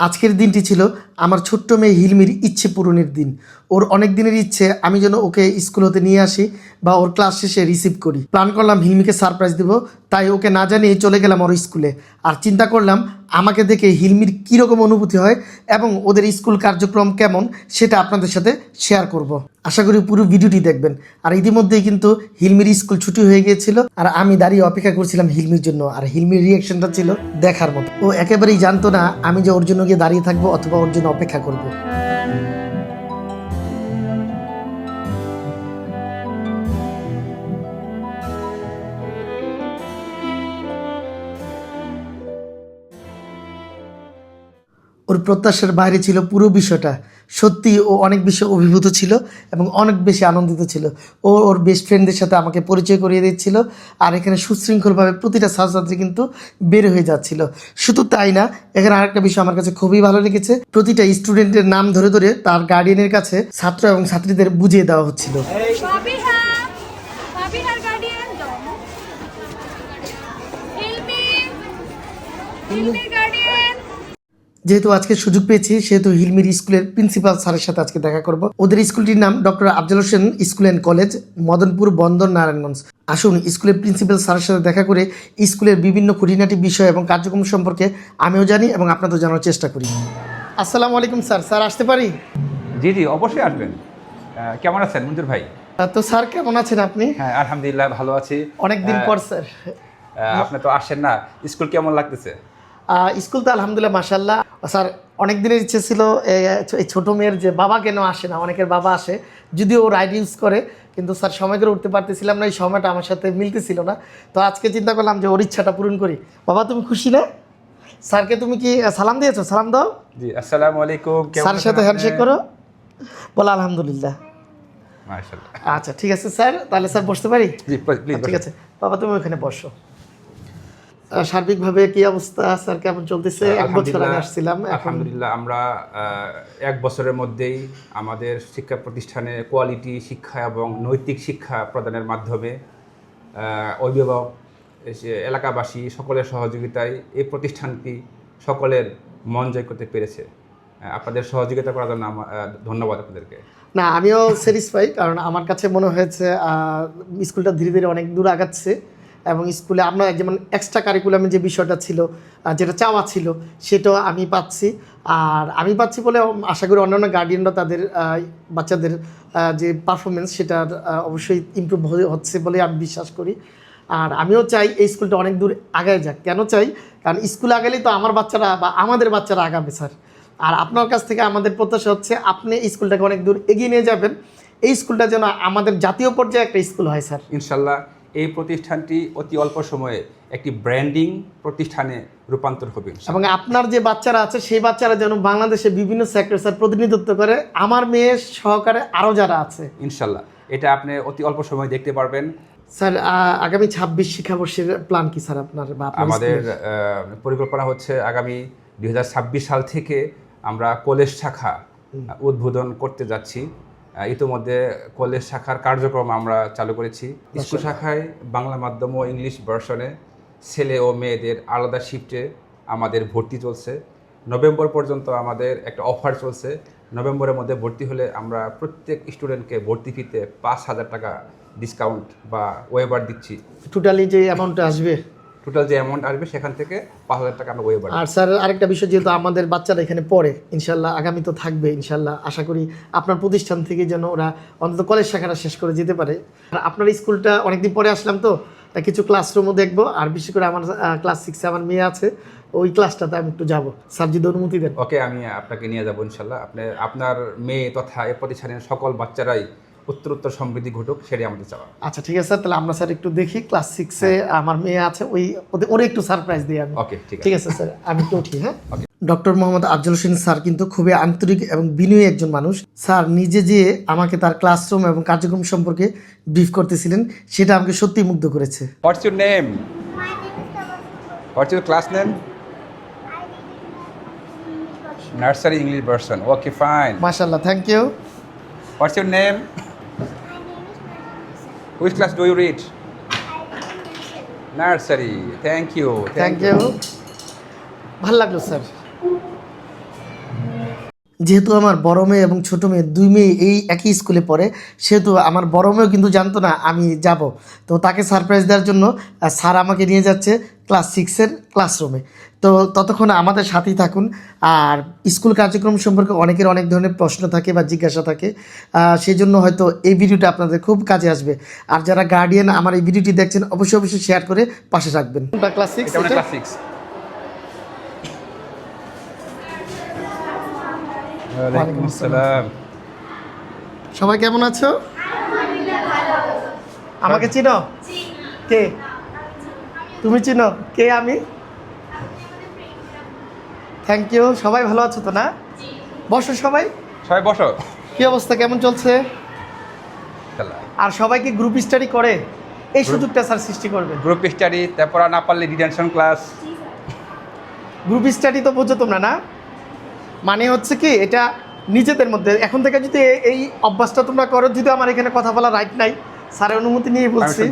আজকের দিনটি ছিল আমার ছোট্ট মেয়ে হিলমির ইচ্ছে পূরণের দিন। ওর অনেক দিনের ইচ্ছে, আমি যেন ওকে স্কুল হতে নিয়ে আসি বা ওর ক্লাস শেষে রিসিভ করি। প্ল্যান করলাম হিলমিকে সারপ্রাইজ দিব, তাই ওকে না জানিয়ে চলে গেলাম ওর স্কুলে। আর চিন্তা করলাম, আমাকে দেখে হিলমির কীরকম অনুভূতি হয় এবং ওদের স্কুল কার্যক্রম কেমন সেটা আপনাদের সাথে শেয়ার করব। আশা করি পুরো ভিডিওটি দেখবেন। আর ইতিমধ্যেই কিন্তু হিলমির স্কুল ছুটি হয়ে গিয়েছিল আর আমি দাঁড়িয়ে অপেক্ষা করছিলাম হিলমির জন্য আর হিলমির রিয়াকশনটা ছিল দেখার মতো। ও একেবারেই জানতো না আমি যে ওর জন্য গিয়ে দাঁড়িয়ে থাকব অথবা ওর জন্য অপেক্ষা করব। ওর প্রত্যাশার বাইরে ছিল পুরো বিষয়টা। সত্যি ও অনেক বেশি অভিভূত ছিল এবং অনেক বেশি আনন্দিত ছিল। ও ওর বেস্ট ফ্রেন্ডদের সাথে আমাকে পরিচয় করিয়ে দিচ্ছিল আর এখানে সুশৃঙ্খলভাবে প্রতিটা ছাত্রছাত্রী কিন্তু বের হয়ে যাচ্ছিল। শুধু তাই না, এখানে আরেকটা বিষয় আমার কাছে খুবই ভালো লেগেছে। প্রতিটা স্টুডেন্টের নাম ধরে ধরে তার গার্ডিয়ানের কাছে ছাত্র এবং ছাত্রীদের বুঝিয়ে দেওয়া হচ্ছিল। Fabiha! যেহেতু আজকে সুযোগ পেয়েছি সেহেতু হিলমির স্কুলের প্রিন্সিপাল স্যারের সাথে আজকে দেখা করব। ওদের স্কুলটির নাম doctor Afzal Hossain school and college Madanpur Bandar Narayanganj. আসুন স্কুলের প্রিন্সিপাল স্যারের সাথে দেখা করে স্কুলের বিভিন্ন খুঁটিনাটি বিষয় এবং কার্যক্রম সম্পর্কে আমিও জানি এবং আপনাদের জানার চেষ্টা করি। আসসালামু আলাইকুম স্যার স্যার আসতে পারি? জি জি অবশ্যই আসবেন। কেমন আছেন মঞ্জুর ভাই? তো স্যার কেমন আছেন আপনি? হ্যাঁ আলহামদুলিল্লাহ ভালো আছি। অনেকদিন পর স্যার। আপনি তো আসেন না। স্কুল কেমন লাগতেছে? স্কুল তো আলহামদুলিল্লাহ মাসাল্লাহ স্যার অনেক দিনের ইচ্ছে ছিল এই ছোটো মেয়ের যে বাবা কেন আসে না? অনেকের বাবা আসে যদিও ও রাইড ইউজ করে কিন্তু স্যার সময় করে উঠতে পারতেছিলাম না এই সময়টা আমার সাথে মিলতেছিল না। তো আজকে চিন্তা করলাম যে ওর ইচ্ছাটা পূরণ করি। বাবা তুমি খুশি না? স্যারকে তুমি কি সালাম দিয়েছ? সালাম দাও। জি আসসালামু আলাইকুম। কেমন স্যারের সাথে হ্যান্ডশেক করো। বলো আলহামদুলিল্লাহ। মাশাআল্লাহ। আচ্ছা ঠিক আছে স্যার। তাহলে স্যার বসতে পারি? জি প্লিজ ঠিক আছে। বাবা তুমি ওখানে বসো। সার্বিকভাবে কি অবস্থা স্যার কেমন চলতেছে? এক বছর আগে আসছিলাম আলহামদুলিল্লাহ আমরা এক বছরের মধ্যেই আমাদের শিক্ষা প্রতিষ্ঠানে কোয়ালিটি শিক্ষা এবং নৈতিক শিক্ষা প্রদানের মাধ্যমে অভিভাবক এলাকাবাসী সকলের সহযোগিতায় এই প্রতিষ্ঠানটি সকলের মন জয় করতে পেরেছে। আপনাদের সহযোগিতা করার জন্য ধন্যবাদ আপনাদেরকে। না আমিও স্যাটিসফাই কারণ আমার কাছে মনে হয়েছে স্কুলটা ধীরে ধীরে অনেক দূর আগাচ্ছে। এবং স্কুলে আমরা যেমন এক্সট্রা কারিকুলামে যে বিষয়টা ছিল যেটা চাওয়া ছিল, সেটাও আমি পাচ্ছি। আর আমি পাচ্ছি বলে আশা করি অন্যান্য গার্ডিয়ানরা তাদের বাচ্চাদের যে পারফরমেন্স সেটা অবশ্যই ইমপ্রুভ হচ্ছে বলে আমি বিশ্বাস করি। আর আমিও চাই এই স্কুলটা অনেক দূর আগায় যাক। কেন চাই? কারণ স্কুল আগালেই তো আমার বাচ্চারা বা আমাদের বাচ্চারা আগাবে, স্যার। আর আপনার কাছ থেকে আমাদের প্রত্যাশা হচ্ছে আপনি স্কুলটাকে অনেক দূর এগিয়ে নিয়ে যাবেন। এই স্কুলটা যেন আমাদের জাতীয় পর্যায়ে একটা স্কুল হয়, স্যার। ইনশাল্লাহ। এই প্রতিষ্ঠানটি অতি অল্প সময়ে একটি ব্র্যান্ডিং প্রতিষ্ঠানে রূপান্তর হবে এবং আপনার যে বাচ্চারা আছে সেই বাচ্চারা যেন বাংলাদেশে বিভিন্ন সেক্টর স্যার প্রতিনিধিত্ব করে আমার মেয়ের সহকারে আরও যারা আছে। ইনশাল্লাহ এটা আপনি অতি অল্প সময় দেখতে পারবেন। স্যার আগামী ছাব্বিশ শিক্ষাবর্ষের প্ল্যান কি স্যার আপনার বা আমাদের পরিকল্পনা হচ্ছে আগামী দুই হাজার ছাব্বিশ সাল থেকে আমরা কলেজ শাখা উদ্বোধন করতে যাচ্ছি। ইতিমধ্যে কলেজ শাখার কার্যক্রম আমরা চালু করেছি। স্কুল শাখায় বাংলা মাধ্যম ও ইংলিশ ভার্সনে ছেলে ও মেয়েদের আলাদা শিফটে আমাদের ভর্তি চলছে। নভেম্বর পর্যন্ত আমাদের একটা অফার চলছে। নভেম্বরের মধ্যে ভর্তি হলে আমরা প্রত্যেক স্টুডেন্টকে ভর্তি ফিতে পাঁচ হাজার টাকা ডিসকাউন্ট বা ওয়েবার দিচ্ছি। টোটালি যে অ্যামাউন্টটা আসবে টোটাল যে অ্যামাউন্ট আসবে সেখান থেকে পাঁচ হাজার টাকা আমরা ওয়েবার আর স্যার আরেকটা বিষয় যেহেতু আমাদের বাচ্চারা এখানে পড়ে ইনশাল্লাহ আগামী তো থাকবে ইনশাল্লাহ আশা করি আপনার প্রতিষ্ঠান থেকে যেন ওরা অন্তত কলেজ শাখাটা শেষ করে যেতে পারে। আর আপনার স্কুলটা অনেকদিন পরে আসলাম তো তা কিছু ক্লাসরুমও দেখব আর বিশেষ করে আমার ক্লাস সিক্সে আমার মেয়ে আছে ওই ক্লাসটাতে আমি একটু যাব। স্যার যদি অনুমতি দেন। ওকে আমি আপনাকে নিয়ে যাব ইনশাল্লাহ। আপনি আপনার মেয়ে তথা এ প্রতিষ্ঠানের সকল বাচ্চারাই উত্তর উত্তর সমৃদ্ধি ঘটুক সেটাই আমাদের চাওয়া। আচ্ছা ঠিক আছে স্যার তাহলে আমরা স্যার একটু দেখি ক্লাস সিক্সে আমার মেয়ে আছে ওই ওরে একটু সারপ্রাইজ দিই আমি। ওকে ঠিক আছে। স্যার আমি একটু উঠি হ্যাঁ? ডক্টর মোহাম্মদ আফজল হোসেন স্যার কিন্তু খুবই আন্তরিক এবং বিনয়ী একজন মানুষ। স্যার নিজে যে আমাকে তার ক্লাসরুম এবং কার্যক্রম সম্পর্কে ব্রিফ করতেছিলেন সেটা আমাকে সত্যি মুগ্ধ করেছে। What's your name what's your class name nursery English version okay fine মাশাল্লাহ thank you what's your name which class do you read? Nursery. Thank you Thank, you. ভালো লাগল স্যার যেহেতু আমার বড় মেয়ে এবং ছোটো মেয়ে দুই মেয়ে এই একই স্কুলে পড়ে সেহেতু আমার বড় মেয়েও কিন্তু জানতো না আমি যাব তো তাকে সারপ্রাইজ দেওয়ার জন্য স্যার আমাকে নিয়ে যাচ্ছে ক্লাস সিক্সের ক্লাসরুমে তো ততক্ষণ আমাদের সাথেই থাকুন। আর স্কুল কার্যক্রম সম্পর্কে অনেকের অনেক ধরনের প্রশ্ন থাকে বা জিজ্ঞাসা থাকে। সেই জন্য হয়তো এই ভিডিওটা আপনাদের খুব কাজে আসবে। আর যারা গার্ডিয়ান আমার এই ভিডিওটি দেখছেন অবশ্যই অবশ্যই শেয়ার করে পাশে রাখবেন ক্লাস সিক্স ক্লাস সিক্স সবাই কেমন আছো? আমাকে চিনো? কে? তুমি চিনো? কে আমি? থ্যাংক ইউ সবাই ভালো আছো তো না? বসো সবাই। সবাই বসো। কি অবস্থা? কেমন চলছে? আর সবাই কি গ্রুপ স্টাডি করে? এই সুযোগটা স্যার সৃষ্টি করবে গ্রুপ স্টাডি তারপর না পারলে ডিটেনশন ক্লাস গ্রুপ স্টাডি তো বোঝো তোমরা না? মানে হচ্ছে কি এটা নিজেদের মধ্যে। এখন থেকে যদি এই অভ্যাসটা তোমরা করো যদি আমার এখানে কথা বলা রাইট নাই স্যারের অনুমতি নিয়ে বলছি।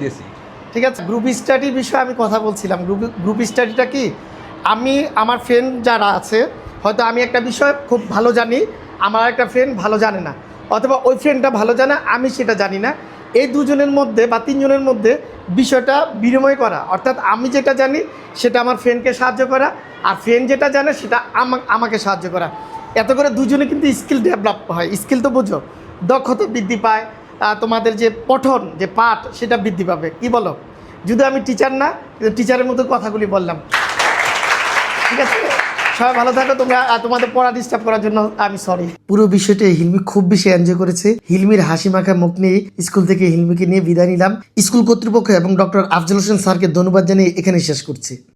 ঠিক আছে? গ্রুপ স্টাডির বিষয়ে আমি কথা বলছিলাম। গ্রুপ গ্রুপ স্টাডিটা কি? আমি, আমার ফ্রেন্ড যারা আছে, হয়তো আমি একটা বিষয় খুব ভালো জানি, আমার একটা ফ্রেন্ড ভালো জানে না। অথবা ওই ফ্রেন্ডটা ভালো জানে, আমি সেটা জানি না। এই দুজনের মধ্যে বা তিনজনের মধ্যে বিষয়টা বিনিময় করা, অর্থাৎ আমি যেটা জানি, সেটা আমার ফ্রেন্ডকে সাহায্য করা, আর ফ্রেন্ড যেটা জানে, সেটা আমা- আমাকে সাহায্য করা। এত করে দুজনে কিন্তু স্কিল ডেভেলপ হয়। স্কিল তো বোঝো, দক্ষতা বৃদ্ধি পায় তোমাদের যে পঠন, যে পাঠ, সেটা বৃদ্ধি পাবে। কি বলো? যদি আমি টিচার না, কিন্তু টিচারের মতো কথাগুলি বললাম। ঠিক আছে? সবাই ভালো থাকো, তোমরা তোমাদের পড়া ডিস্টার্ব করার জন্য আমি সরি পুরো বিষয়টা হিলমি খুব বেশি এনজয় করেছে। হিলমির হাসি মাখা মুখ নিয়ে স্কুল থেকে হিলমিকে নিয়ে বিদায় নিলাম। স্কুল কর্তৃপক্ষ এবং ডক্টর আফজল হোসেন স্যারকে ধন্যবাদ জানিয়ে এখানে শেষ করছি।